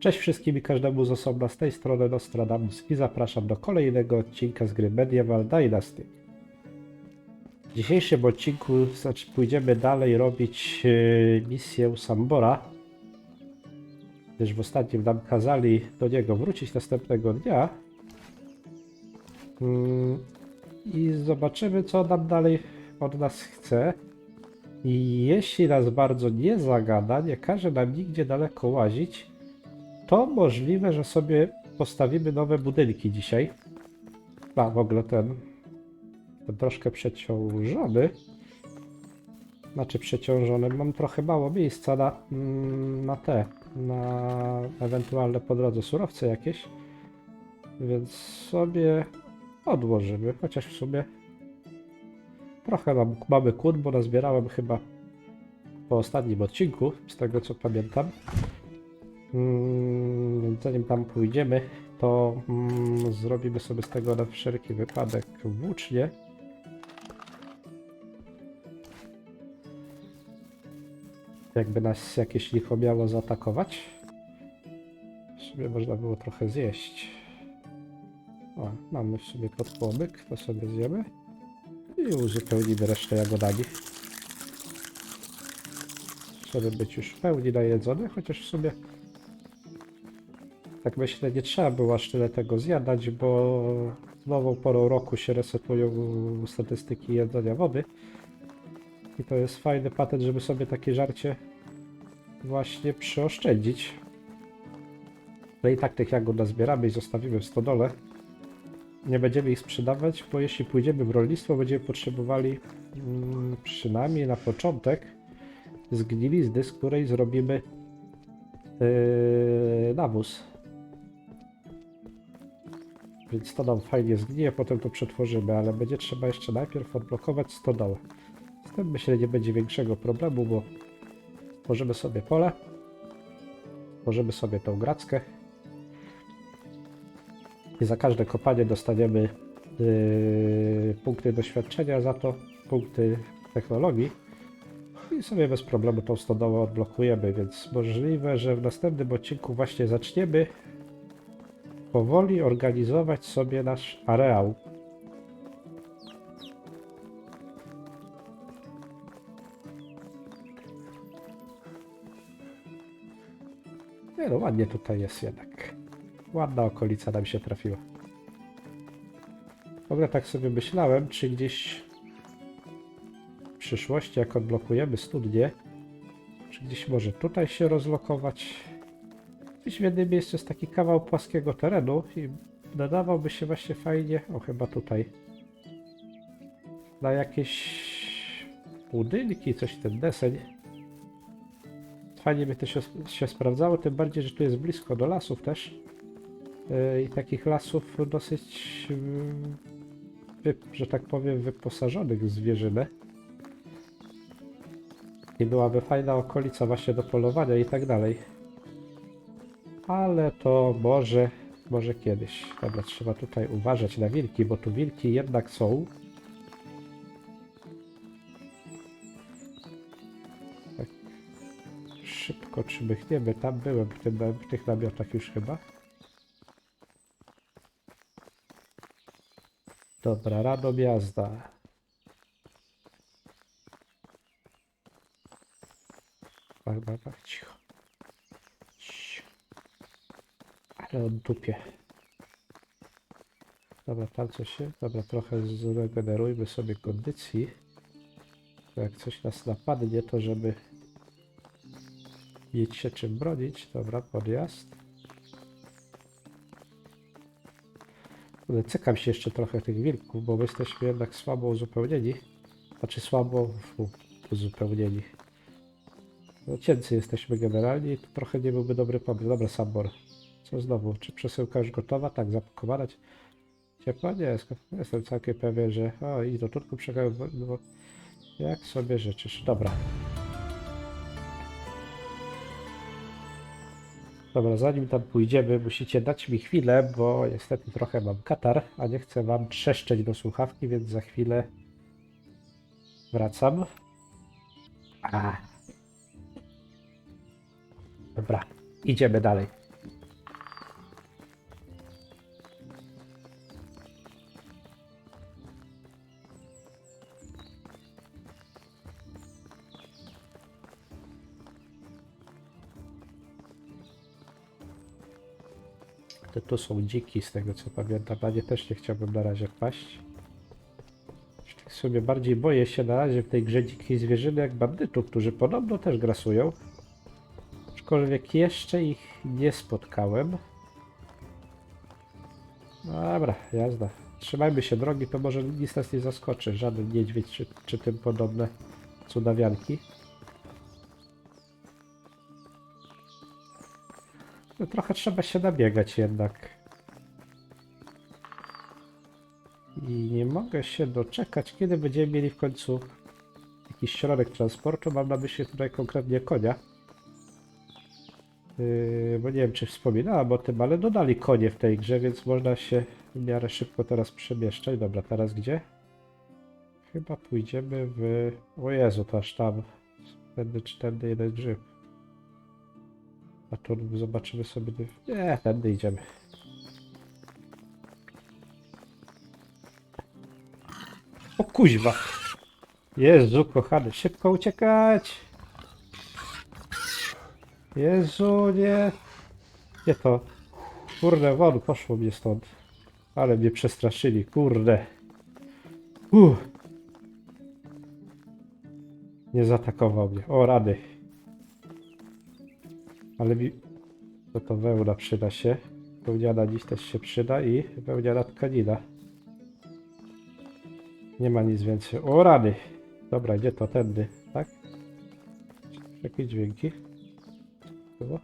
Cześć wszystkim i każdemu z osobna z tej strony Nostradamus i zapraszam do kolejnego odcinka z gry Medieval Dynasty. W dzisiejszym odcinku znaczy, pójdziemy dalej robić e, misję Sambora, gdyż w ostatnim nam kazali do niego wrócić następnego dnia. Mm, I zobaczymy co nam dalej od nas chce. I jeśli nas bardzo nie zagada, nie każe nam nigdzie daleko łazić, to możliwe, że sobie postawimy nowe budynki dzisiaj. A w ogóle ten, ten troszkę przeciążony. Znaczy przeciążony. Mam trochę mało miejsca na, mm, na te, na ewentualne po drodze surowce jakieś. Więc sobie odłożymy, chociaż w sumie trochę mam, mamy kłód, bo nazbierałem chyba po ostatnim odcinku, z tego co pamiętam. Mm, zanim tam pójdziemy, to mm, zrobimy sobie z tego na wszelki wypadek włócznie. Jakby nas jakieś licho miało zaatakować. W sumie można było trochę zjeść. O, mamy w sumie podpłomyk, to sobie zjemy. I uzupełnimy resztę jagodami. Żeby być już w pełni najedzony, chociaż w sumie tak myślę, nie trzeba było aż tyle tego zjadać, bo z nową porą roku się resetują statystyki jedzenia wody. I to jest fajny patent, żeby sobie takie żarcie właśnie przyoszczędzić. No i tak tych jagód nazbieramy i zostawimy w stodole. Nie będziemy ich sprzedawać, bo jeśli pójdziemy w rolnictwo, będziemy potrzebowali mm, przynajmniej na początek zgnilizny, z której zrobimy yy, nawóz. Więc to nam fajnie zgnije, potem to przetworzymy, ale będzie trzeba jeszcze najpierw odblokować stodołę. Z tym myślę nie będzie większego problemu, bo tworzymy sobie pole, tworzymy sobie tą grackę i za każde kopanie dostaniemy yy, punkty doświadczenia, za to punkty technologii i sobie bez problemu tą stodołę odblokujemy, więc możliwe, że w następnym odcinku właśnie zaczniemy powoli organizować sobie nasz areał. Nie no, ładnie tutaj jest jednak. Ładna okolica nam się trafiła. W ogóle tak sobie myślałem, czy gdzieś w przyszłości, jak odblokujemy studnię, czy gdzieś może tutaj się rozlokować. Gdzieś w jednym miejscu jest taki kawał płaskiego terenu i nadawałby się właśnie fajnie, o chyba tutaj, na jakieś budynki, coś ten deseń. Fajnie by to się, się sprawdzało, tym bardziej, że tu jest blisko do lasów też. Yy, I takich lasów dosyć, wy, że tak powiem, wyposażonych w zwierzynę. I byłaby fajna okolica właśnie do polowania i tak dalej. Ale to może, może kiedyś. Dobra, trzeba tutaj uważać na wilki, bo tu wilki jednak są. Tak szybko czmychniemy. Tam byłem w, tym, w tych namiotach już chyba. Dobra, rano jazda. Bach, bach, bach. Cicho. Ale on tupie. Dobra, coś się. Dobra, trochę zregenerujmy sobie kondycji. Bo Jak coś nas napadnie, to żeby mieć się czym bronić. Dobra, podjazd. Ale cykam się jeszcze trochę tych wilków, bo my jesteśmy jednak słabo uzupełnieni. Znaczy słabo uzupełnieni. No, cięcy jesteśmy generalnie i to trochę nie byłby dobry pomysł. Dobra, Sambor. Co znowu? Czy przesyłka już gotowa? Tak, zapakowana. Ciepła? Nie, jest- jestem całkiem pewien, że... O, i do Turku przekażę... No, jak sobie życzysz. Dobra. Dobra, zanim tam pójdziemy, musicie dać mi chwilę, bo niestety trochę mam katar, a nie chcę wam trzeszczeć do słuchawki, więc za chwilę wracam. A. Dobra, idziemy dalej. To tu są dziki, z tego co pamiętam. Na nie też nie chciałbym na razie wpaść. W sumie bardziej boję się na razie w tej grze dzikiej zwierzyny jak bandytów, którzy podobno też grasują. Aczkolwiek jeszcze ich nie spotkałem. Dobra, jazda. Trzymajmy się drogi, to może nic nas nie zaskoczy. Żaden niedźwiedź czy, czy tym podobne cudawianki. Trochę trzeba się nabiegać jednak. I nie mogę się doczekać, kiedy będziemy mieli w końcu jakiś środek transportu. Mam na myśli tutaj konkretnie konia. Yy, bo nie wiem, czy wspominałem o tym, ale dodali konie w tej grze, więc można się w miarę szybko teraz przemieszczać. Dobra, teraz gdzie? Chyba pójdziemy w... O Jezu, to aż tam. Czy tędy jeden grzyb. A tu zobaczymy sobie... Nie, tędy idziemy. O kuźwa! Jezu, kochany, szybko uciekać! Jezu, nie! Nie to. Kurde, won, poszło mnie stąd. Ale mnie przestraszyli, kurde. Uff. Nie zaatakował mnie. O, rady. Ale. To to wełna przyda się. Wełniana dziś też się przyda i wełniana tkanina. Nie ma nic więcej. O, rady. Dobra, gdzie to? Tędy, tak? Jakie dźwięki? Było?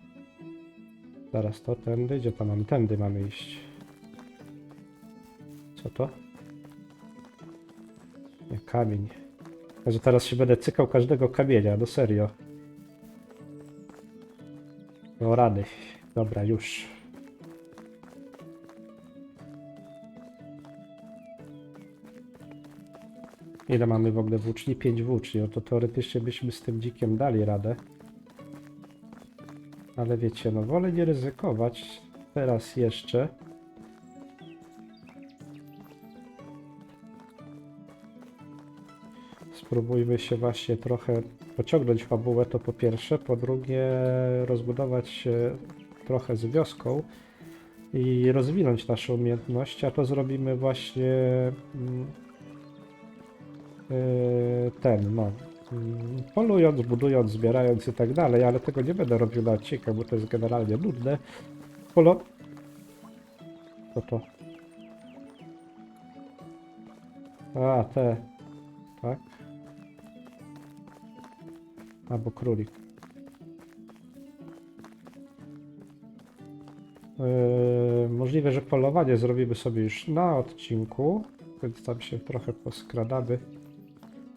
Zaraz to, tędy, gdzie to mamy? Tędy mamy iść. Co to? Nie, kamień. Że teraz się będę cykał każdego kamienia, no serio. No rany. Dobra, już. Ile mamy w ogóle włóczni? 5 włóczni. No to teoretycznie byśmy z tym dzikiem dali radę. Ale wiecie, no wolę nie ryzykować teraz jeszcze. Spróbujmy się właśnie trochę pociągnąć fabułę, to po pierwsze. Po drugie, rozbudować się trochę z wioską i rozwinąć nasze umiejętności, a to zrobimy właśnie yy, ten, no, mm, polując, budując, zbierając i tak dalej, ale tego nie będę robił na odcinkach, bo to jest generalnie nudne. Polo... Co to? A, te. Tak? Albo królik. Yy, możliwe, że polowanie zrobimy sobie już na odcinku, więc tam się trochę poskradamy.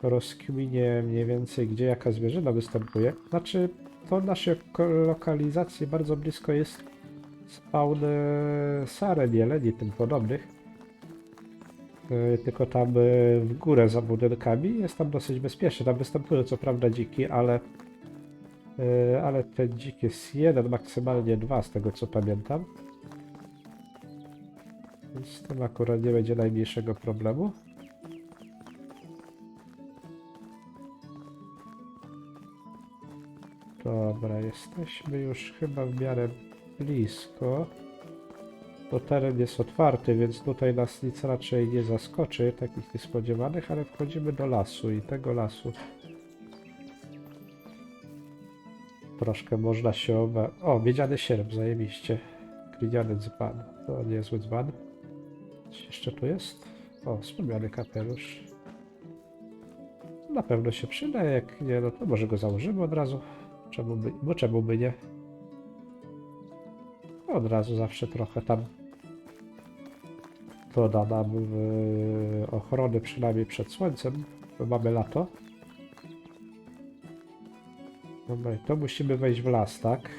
Rozkminie mniej więcej, gdzie jaka zwierzyna występuje. Znaczy, to naszej lokalizacji bardzo blisko jest spawn saren, jeleni tym podobnych. E, Tylko tam e, w górę za budynkami jest tam dosyć bezpiecznie. Tam występują co prawda dziki, ale e, ale ten dzik jest jeden, maksymalnie dwa z tego co pamiętam. Więc z tym akurat nie będzie najmniejszego problemu. Dobra, jesteśmy już chyba w miarę blisko. To teren jest otwarty, więc tutaj nas nic raczej nie zaskoczy, takich niespodziewanych, ale wchodzimy do lasu i tego lasu troszkę można się oba... O, miedziany sierp, zajebiście. Gliniany dzban, to niezły dzban. Coś jeszcze tu jest? O, wspomniany kapelusz. Na pewno się przyda, jak nie, no to może go założymy od razu. Czemu by, bo czemu by nie? Od razu zawsze trochę tam doda nam ochrony przynajmniej przed słońcem, mamy lato. Dobra, to musimy wejść w las, tak?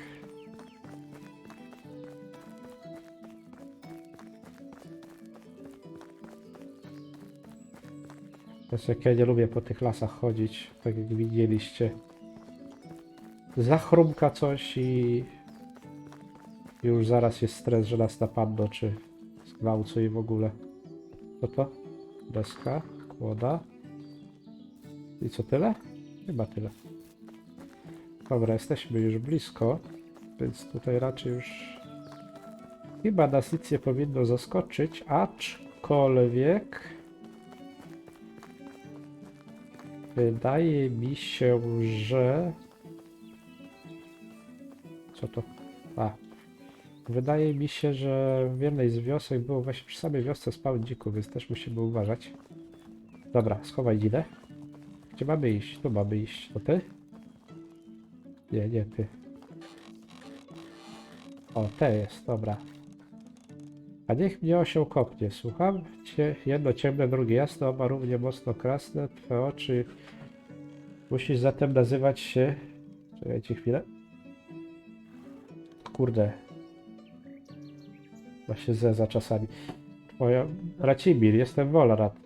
To jest jak ja nie lubię po tych lasach chodzić, tak jak widzieliście. Zachrumka coś i już zaraz jest stres, że nas napadną, czy zgwałcą i w ogóle. Co to? Deska, kłoda. I co tyle? Chyba tyle. Dobra, jesteśmy już blisko, więc tutaj raczej już Chyba nas nic nie powinno zaskoczyć, aczkolwiek wydaje mi się, że co to? A. Wydaje mi się, że w jednej z wiosek było właśnie przy samej wiosce spał dziku, więc też musimy uważać. Dobra, schowaj dzidę. Gdzie mamy iść? Tu mamy iść. To ty? Nie, nie ty. O, te jest, dobra. A niech mnie osioł kopnie, słucham? Cie, jedno ciemne, drugie jasne, oba równie mocno krasne. Twe oczy... Musisz zatem nazywać się... Czekajcie chwilę. Kurde. Właśnie ze za czasami. Twoja... Racimir, jestem Wolrat.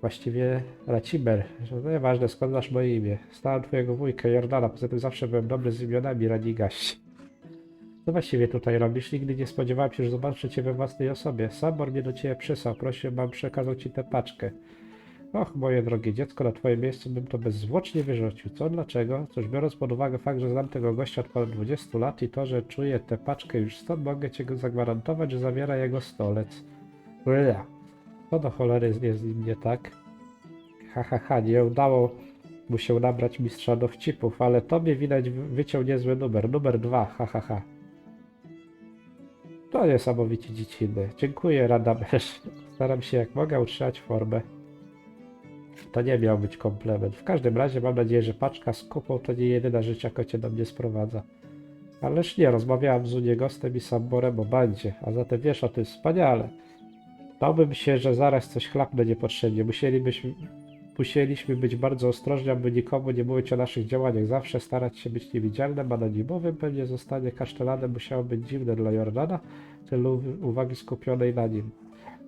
Właściwie Racimer. że No nieważne, skąd masz moje imię. Stałem twojego wujka Jordana, poza tym zawsze byłem dobry z imionami, rani gaść. Co właściwie tutaj robisz? Nigdy nie spodziewałem się, że zobaczę cię we własnej osobie. Sabor mnie do ciebie przysłał, prosił, mam przekazał ci tę paczkę. Och, moje drogie dziecko, na twoim miejscu bym to bezzwłocznie wyrzucił. Co? Dlaczego? Cóż, biorąc pod uwagę fakt, że znam tego gościa od ponad 20 lat i to, że czuję tę paczkę już stąd, mogę ci go zagwarantować, że zawiera jego stolec. Ula. Co do cholery jest z nim nie tak? Ha, ha, ha, nie udało mu się nabrać mistrza dowcipów, ale tobie widać wy- wyciął niezły numer. Numer dwa, ha, ha, ha. To niesamowicie dziecinne. Dziękuję, Radamesz. Staram się jak mogę utrzymać formę. To nie miał być komplement. W każdym razie mam nadzieję, że paczka z kupą to nie jedyna rzecz, jaka cię do mnie sprowadza. Ależ nie, rozmawiałam z Uniegostem i Samborem o bandzie, a zatem wiesz o tym wspaniale. Bałbym się, że zaraz coś chlapnę niepotrzebnie. Musielibyśmy, musieliśmy być bardzo ostrożni, aby nikomu nie mówić o naszych działaniach. Zawsze starać się być niewidzialnym, anonimowym. Pewnie zostanie kasztelanem musiało być dziwne dla Jordana, tylu uwagi skupionej na nim.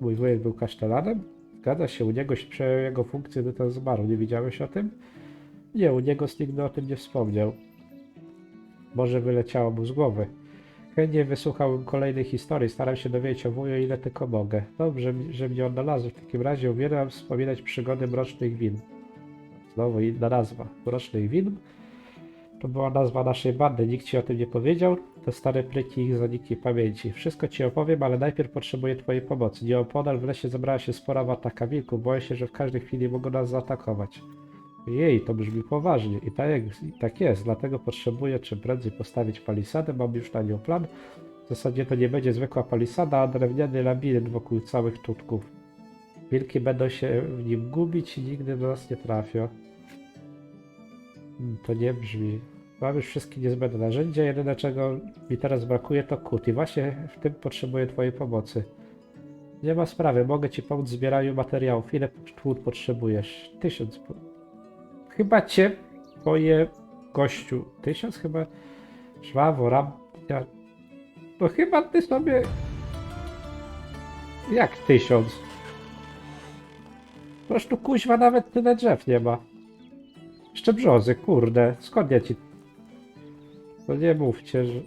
Mój wujek był kasztelanem? Zgadza się, u niego jego funkcję, ten zmarł. Nie widziałeś o tym? Nie, u niego nigdy o tym nie wspomniał. Może wyleciało mu z głowy. Chętnie wysłuchałbym kolejnej historii, staram się dowiedzieć o wuju ile tylko mogę. Dobrze, że mnie odnalazł. W takim razie uwielbiam wspominać przygody Mrocznych Win. Znowu inna nazwa. Mrocznych Win? To była nazwa naszej bandy, nikt ci o tym nie powiedział. Te stare pryki ich zaniki pamięci. Wszystko ci opowiem, ale najpierw potrzebuję twojej pomocy. Nieopodal w lesie zebrała się spora wataka wilków. Boję się, że w każdej chwili mogą nas zaatakować. Jej, to brzmi poważnie. I tak, I tak jest, dlatego potrzebuję czym prędzej postawić palisadę. Mam już na nią plan. W zasadzie to nie będzie zwykła palisada, a drewniany labirynt wokół całych tutków. Wilki będą się w nim gubić i nigdy do nas nie trafią. Hmm, To nie brzmi. Mam już wszystkie niezbędne narzędzia. Jedyne czego mi teraz brakuje to kut. I właśnie w tym potrzebuję Twojej pomocy. Nie ma sprawy, mogę Ci pomóc w zbieraniu materiałów. Ile tłód potrzebujesz? Tysiąc. Chyba Cię, Twoje gościu. Tysiąc chyba? Żwawo, ram. Ja... To chyba Ty sobie... Jak tysiąc? Po prostu kuźwa nawet tyle drzew nie ma. Jeszcze brzozy, kurde. Skąd ja ci... No nie mówcie, że...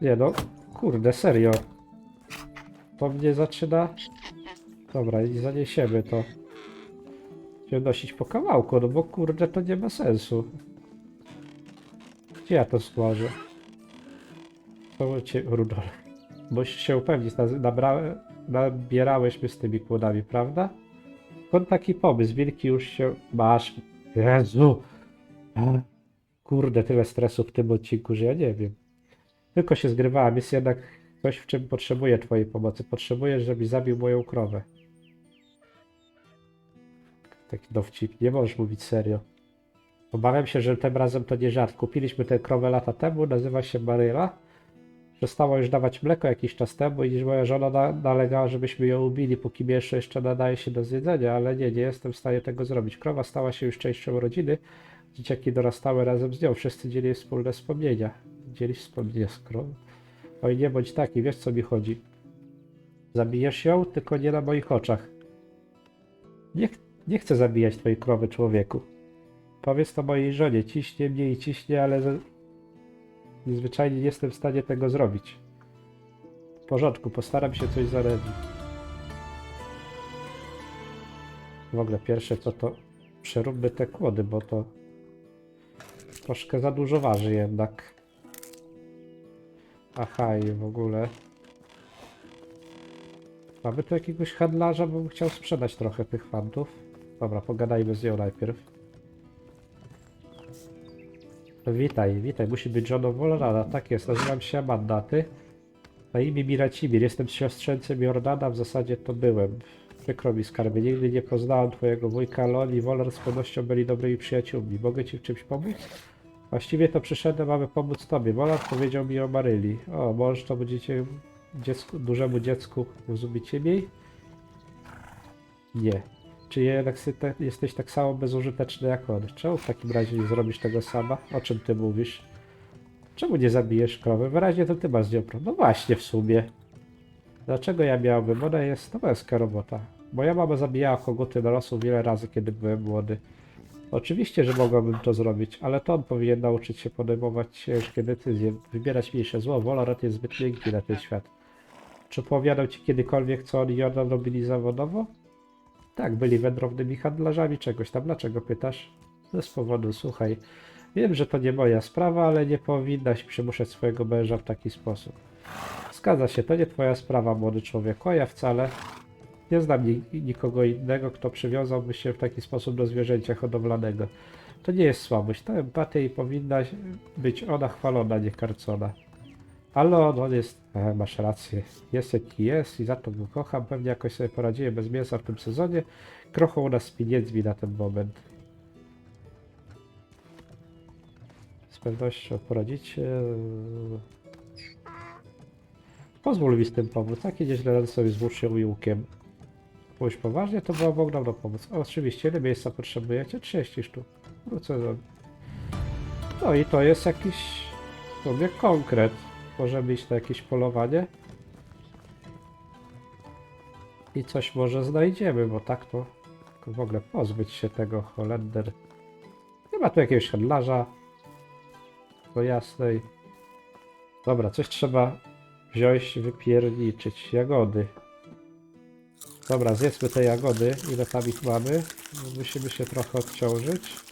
Nie no, kurde, serio. To mnie zaczyna... Dobra, i zaniesiemy to. Się nosić po kawałku, no bo kurde, to nie ma sensu. Gdzie ja to złożę? Cię, Rudolf. Bo się upewnić, mnie z tymi kłodami, prawda? Skąd taki pomysł? Wilki już się... Masz... Jezu! Kurde, tyle stresu w tym odcinku, że ja nie wiem. Tylko się zgrywałem, jest jednak coś, w czym potrzebuję twojej pomocy. Potrzebuję, żebyś zabił moją krowę. Taki dowcip, nie możesz mówić serio. Obawiam się, że tym razem to nie żart. Kupiliśmy tę krowę lata temu, nazywa się Maryla. Przestała już dawać mleko jakiś czas temu i moja żona na, nalegała, żebyśmy ją ubili, póki mięso jeszcze nadaje się do zjedzenia, ale nie, nie jestem w stanie tego zrobić. Krowa stała się już częścią rodziny, dzieciaki dorastały razem z nią, wszyscy dzieli wspólne wspomnienia. Dzieli wspomnienia z krową. Oj, nie bądź taki, wiesz co mi chodzi. Zabijesz ją, tylko nie na moich oczach. Nie, nie chcę zabijać twojej krowy, człowieku. Powiedz to mojej żonie, ciśnie mnie i ciśnie, ale zwyczajnie nie jestem w stanie tego zrobić. W porządku, postaram się coś zaradzić. W ogóle pierwsze co to przeróbmy te kłody, bo to troszkę za dużo waży jednak. Aha, i w ogóle. Mamy tu jakiegoś handlarza, bo bym chciał sprzedać trochę tych fantów. Dobra, pogadajmy z nią najpierw. Witaj, witaj, musi być żoną Wolrana. Tak jest, nazywam się Amandaty. Na imię Miracimir, jestem siostrzeńcem Jordana, w zasadzie to byłem. Przykro mi skarbie, nigdy nie poznałem twojego wujka Lon i Wolar z pewnością byli dobrymi przyjaciółmi. Mogę ci w czymś pomóc? Właściwie to przyszedłem, aby pomóc tobie. Wolar powiedział mi o Maryli. O, może to będziecie dziecku, dużemu dziecku uzubić mniej? Nie. Czy jednak jesteś tak samo bezużyteczny jak on? Czemu w takim razie nie zrobisz tego sama? O czym ty mówisz? Czemu nie zabijesz krowy? Wyraźnie to ty masz nią. No właśnie, w sumie. Dlaczego ja miałbym? Ona jest to męska robota. Moja mama zabijała koguty na losu wiele razy, kiedy byłem młody. Oczywiście, że mogłabym to zrobić, ale to on powinien nauczyć się podejmować ciężkie decyzje, wybierać mniejsze zło. Wolorat jest zbyt miękki na ten świat. Czy opowiadał ci kiedykolwiek, co on i Jordan robili zawodowo? Tak, byli wędrownymi handlarzami czegoś tam. Dlaczego pytasz? Bez powodu, słuchaj. Wiem, że to nie moja sprawa, ale nie powinnaś przymuszać swojego męża w taki sposób. Zgadza się, to nie twoja sprawa, młody człowieku, a ja wcale nie znam ni- nikogo innego, kto przywiązałby się w taki sposób do zwierzęcia hodowlanego. To nie jest słabość, to empatia i powinna być ona chwalona, nie karcona. Ale on, on jest, e, masz rację, jest jaki jest i za to go kocham, pewnie jakoś sobie poradziłem bez mięsa w tym sezonie. Krochą u nas pieniędzmi na ten moment. Z pewnością poradzicie. Pozwól mi z tym pomóc. Takie nieźle radzę sobie z włócznią i łukiem. Pójść poważnie, to była mogła nam pomóc. O, oczywiście, ile miejsca potrzebujecie? 30 sztuk. No co za... No i to jest jakiś sobie konkret. Możemy iść na jakieś polowanie. I coś może znajdziemy, bo tak to w ogóle pozbyć się tego Holender. Ma tu jakiegoś handlarza. Po jasnej. Dobra, coś trzeba wziąć, wypierniczyć. Jagody. Dobra, zjedzmy te jagody. Ile tam ich mamy? Musimy się trochę odciążyć.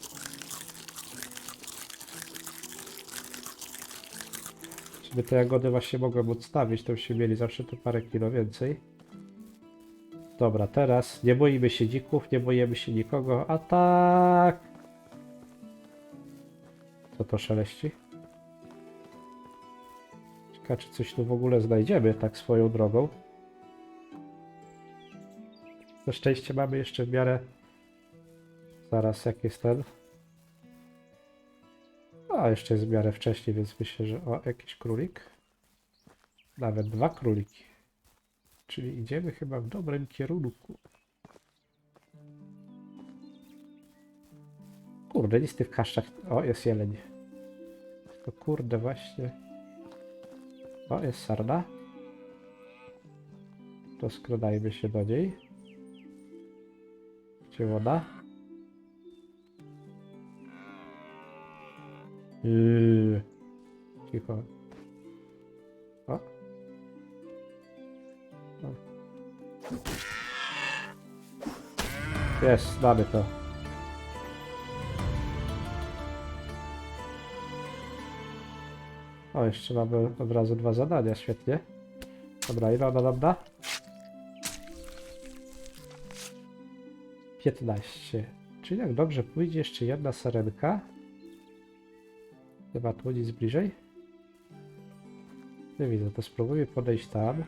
Żeby te jagody właśnie mogłem odstawić, to byśmy mieli zawsze tu parę kilo więcej. Dobra, teraz nie boimy się dzików, nie boimy się nikogo. A tak! Co to szeleści? Ciekawe, czy coś tu w ogóle znajdziemy, tak swoją drogą. Na szczęście mamy jeszcze w miarę... Zaraz, jak jest ten? A, jeszcze jest w miarę wcześniej, więc myślę, że... O, jakiś królik. Nawet dwa króliki. Czyli idziemy chyba w dobrym kierunku. Kurde, listy w kaszczach. O, jest jeleń. To kurde, właśnie. O, jest sarna. To skradajmy się do niej. Gdzie woda? Yy. Cicho. O. Jest, mamy to. O, jeszcze mamy od razu dwa zadania, świetnie. Dobra, ile ona nam da? 15. Czyli jak dobrze pójdzie, jeszcze jedna sarenka. Chyba tu bliżej. Nie widzę, to spróbuję podejść tam.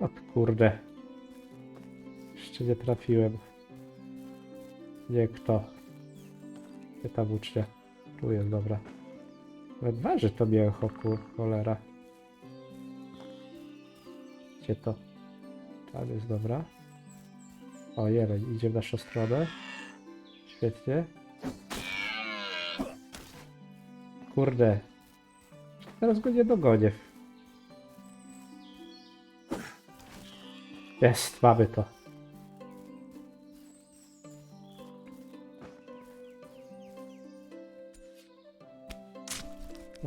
O kurde. Jeszcze nie trafiłem. Nie kto. Nie ta włócznia. Tu jest, dobra. Nawet waży to mięcho, kur, cholera. Gdzie to? Tam jest, dobra. O, jeleń, idzie w naszą stronę. Świetnie. Kurde. Teraz go nie dogonię. Jest, mamy to.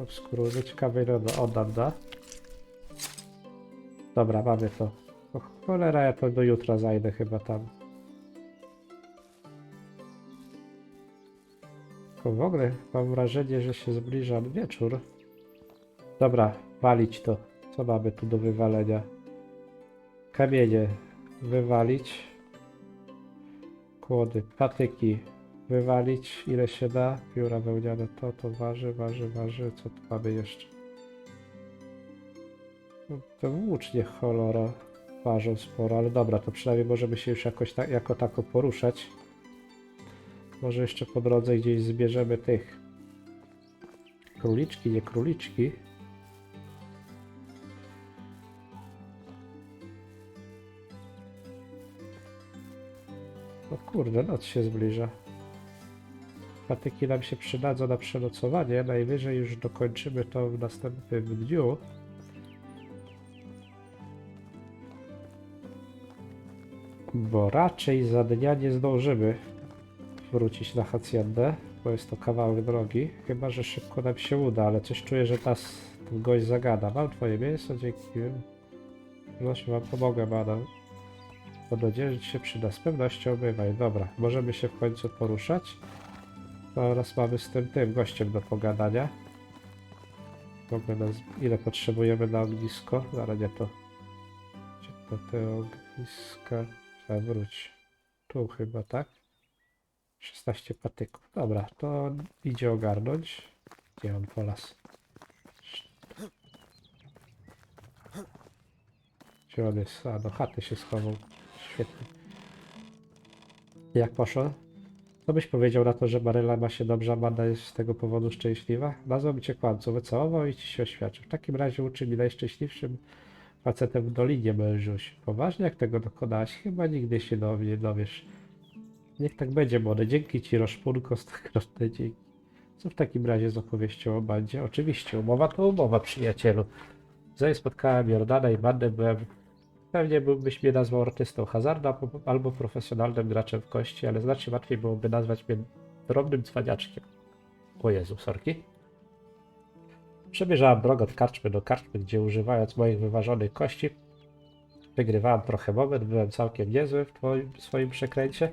Obskuruny. Ciekawe ile ono on nam da. Dobra, mamy to. O cholera, ja to do jutra zajdę chyba tam. Tylko w ogóle mam wrażenie, że się zbliża wieczór. Dobra, walić to. Co mamy tu do wywalenia? Kamienie wywalić. Kłody, patyki wywalić ile się da. Pióra wełniane to, to waży, waży, waży. Co tu mamy jeszcze? No, to włócznie cholera ważą sporo, ale dobra, to przynajmniej możemy się już jakoś tak, jako tako poruszać. Może jeszcze po drodze gdzieś zbierzemy tych króliczki, nie króliczki. O kurde, noc się zbliża. Patyki nam się przydadzą na przenocowanie. Najwyżej już dokończymy to w następnym dniu. Bo raczej za dnia nie zdążymy wrócić na haciendę, bo jest to kawałek drogi. Chyba, że szybko nam się uda, ale coś czuję, że nas ten gość zagada. Mam twoje miejsce, dzięki. Proszę, wam pomogę, madam. Mam nadzieję, że ci się przyda. Z pewnością bywaj. Dobra, możemy się w końcu poruszać. Teraz mamy z tym tym gościem do pogadania. Mogę nas, ile potrzebujemy na ognisko? Zaraz nie to. Gdzie to te ogniska? Trzeba wróć. Tu chyba, tak? 16 patyków. Dobra, to idzie ogarnąć. Gdzie on polas? Gdzie on jest? A, do chaty się schował. Świetnie. Jak poszło? Co byś powiedział na to, że Maryla ma się dobrze, Amanda jest z tego powodu szczęśliwa? Nazwał cię kłamcą, wycałował i ci się oświadczył. W takim razie uczy mi najszczęśliwszym facetem w Dolinie, mężuś. Poważnie, jak tego dokonałaś? Chyba nigdy się do mnie dowiesz. Niech tak będzie, młode. Dzięki ci, Roszpunko, stokrotne dzięki. Co w takim razie z opowieścią o bandzie? Oczywiście, umowa to umowa, przyjacielu. Zanim spotkałem Jordana i bandę, byłem... Pewnie byłbyś mnie nazwał artystą hazarda albo- profesjonalnym graczem w kości, ale znacznie łatwiej byłoby nazwać mnie drobnym cwaniaczkiem. O Jezu, sorki. Przemierzałem drogę od karczmy do karczmy, gdzie używając moich wyważonych kości wygrywałem trochę moment, byłem całkiem niezły w twoim, swoim przekręcie,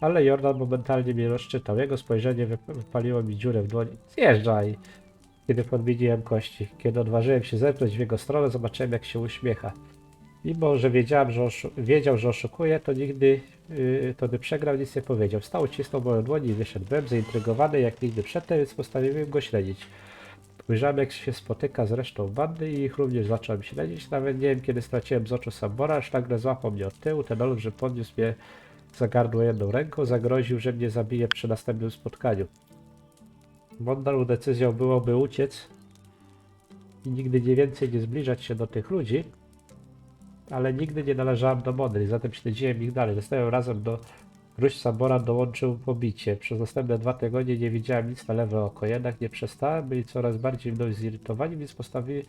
ale Jordan momentalnie mnie rozczytał. Jego spojrzenie wyp- wypaliło mi dziurę w dłoni. Zjeżdżaj! Kiedy podmieniłem kości. Kiedy odważyłem się zepchnąć w jego stronę, zobaczyłem jak się uśmiecha. Mimo, że wiedziałem, że wiedział, że oszukuje, to nigdy, yy, to by przegrał, nic nie powiedział. Stał, cisnął moją dłoń i wyszedł. Byłem zaintrygowany jak nigdy przedtem, więc postanowiłem go śledzić. Ujrzałem, jak się spotyka z resztą bandy i ich również zacząłem śledzić. Nawet nie wiem, kiedy straciłem z oczu Sambora, aż nagle złapał mnie od tyłu. Ten olbrzym podniósł mnie za gardło jedną ręką, zagroził, że mnie zabije przy następnym spotkaniu. Mądrą decyzją byłoby uciec i nigdy nie więcej nie zbliżać się do tych ludzi, ale nigdy nie należałem do Modry, zatem śledziłem ich dalej. Następnym razem do Gruź Sambora dołączył pobicie. Przez następne dwa tygodnie nie widziałem nic na lewe oko, jednak nie przestałem, byli coraz bardziej mną zirytowani, więc postawi...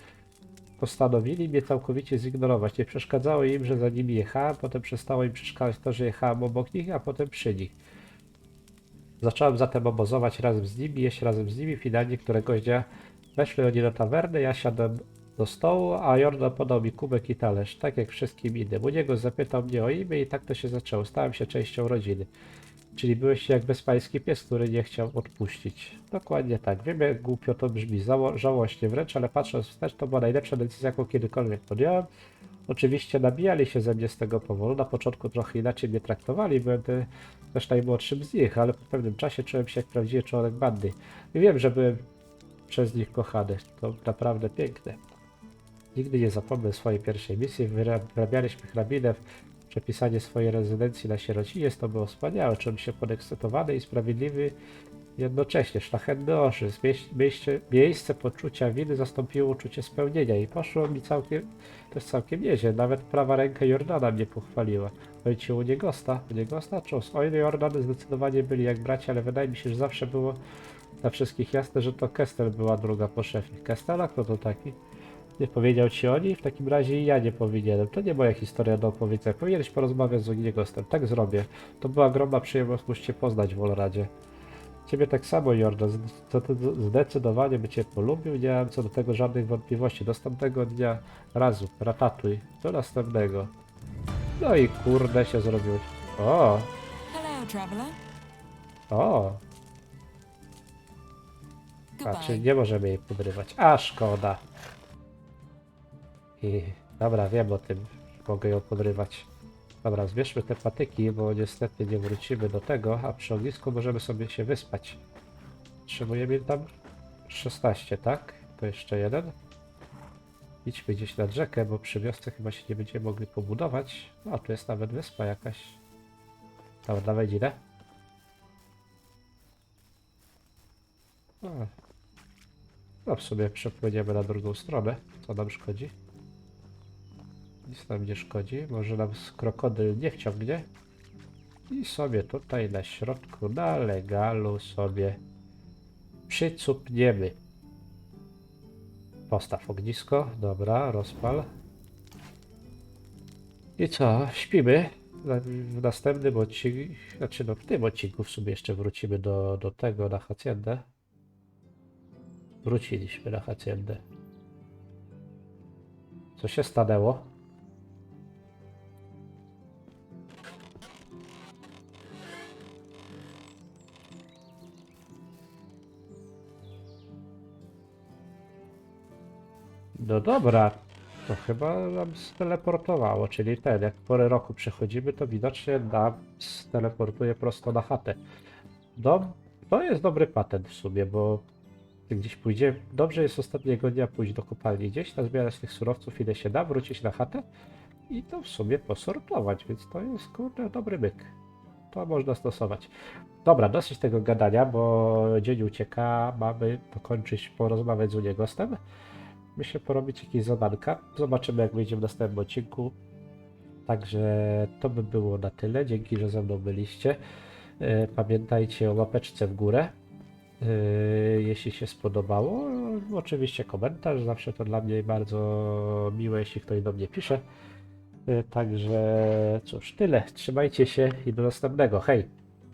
postanowili mnie całkowicie zignorować. Nie przeszkadzało im, że za nimi jechałem, potem przestało im przeszkadzać to, że jechałem obok nich, a potem przy nich. Zacząłem zatem obozować razem z nimi, jeść razem z nimi. Finalnie któregoś dnia weszli oni do tawerny, ja siadłem do stołu, a Jordan podał mi kubek i talerz, tak jak wszystkim innym. U niego zapytał mnie o imię i tak to się zaczęło. Stałem się częścią rodziny. Czyli byłeś jak bezpański pies, który nie chciał odpuścić. Dokładnie tak. Wiem, jak głupio to brzmi, zało- żałośnie wręcz, ale patrząc wstecz, to była najlepsza decyzja, jaką kiedykolwiek podjąłem. Oczywiście nabijali się ze mnie z tego powodu. Na początku trochę inaczej mnie traktowali, byłem te, też najmłodszym z nich, ale po pewnym czasie czułem się jak prawdziwy członek bandy. I wiem, że byłem przez nich kochany. To naprawdę piękne. Nigdy nie zapomnę swojej pierwszej misji. Wyra- Wyrabialiśmy w przepisanie swojej rezydencji na sierocinie. To było wspaniałe. Czułem się podekscytowany i sprawiedliwy jednocześnie. Szlachetny. Mieś- Miejsce, miejsce poczucia winy zastąpiło uczucie spełnienia i poszło mi całkiem, jest całkiem nieźle. Nawet prawa ręka Jordana mnie pochwaliła. Ojciec u Niegosta, u Niegosta czos. Oj, Jordan zdecydowanie byli jak bracia, ale wydaje mi się, że zawsze było dla wszystkich jasne, że to Kestel była druga po szefie. Kestela? Kto to taki? Nie powiedział ci o niej? W takim razie i ja nie powinienem. To nie moja historia do opowiedzenia. Powinieneś porozmawiać z Ogniegostem. Tak zrobię. To była ogromna przyjemność, musicie poznać w Wolradzie. Ciebie tak samo, Jordan. Zdecydowanie by cię polubił. Nie mam co do tego żadnych wątpliwości. Następnego dnia razu, ratatuj. Do następnego. No i kurde się zrobił. O, Hello, traveler. o. A, czyli nie możemy jej podrywać. A, szkoda. I dobra, wiem o tym. Mogę ją podrywać. Dobra, zbierzmy te patyki, bo niestety nie wrócimy do tego, a przy ognisku możemy sobie się wyspać. Potrzebujemy tam 16, tak? To jeszcze jeden. Idźmy gdzieś nad rzekę, bo przy wiosce chyba się nie będziemy mogli pobudować. No, tu jest nawet wyspa jakaś. Dobra, dawaj dzidę. No w sumie przepłyniemy na drugą stronę. Co nam szkodzi? Nic nam nie szkodzi. Może nam krokodyl nie wciągnie. I sobie tutaj na środku, na legalu sobie przycupniemy. Postaw ognisko. Dobra, rozpal. I co? Śpimy. W następnym odcinku, znaczy no w tym odcinku w sumie jeszcze wrócimy do, do tego na haciendę. Wróciliśmy na haciendę. Co się stanęło? No dobra, to chyba nam steleportowało, czyli ten, jak porę roku przechodzimy, to widocznie nam steleportuje prosto na chatę. No, to jest dobry patent w sumie, bo gdzieś pójdzie, dobrze jest ostatniego dnia pójść do kopalni gdzieś, nazbierać tych surowców ile się da, wrócić na chatę i to w sumie posortować, więc to jest kurde dobry myk. To można stosować. Dobra, dosyć tego gadania, bo dzień ucieka, mamy dokończyć, porozmawiać z Uniegostem. Myślę porobić jakieś zadanka. Zobaczymy jak wyjdzie w następnym odcinku. Także to by było na tyle. Dzięki, że ze mną byliście. E, Pamiętajcie o łapeczce w górę. E, Jeśli się spodobało, oczywiście komentarz. Zawsze to dla mnie bardzo miłe, jeśli ktoś do mnie pisze. E, Także cóż, tyle. Trzymajcie się i do następnego. Hej!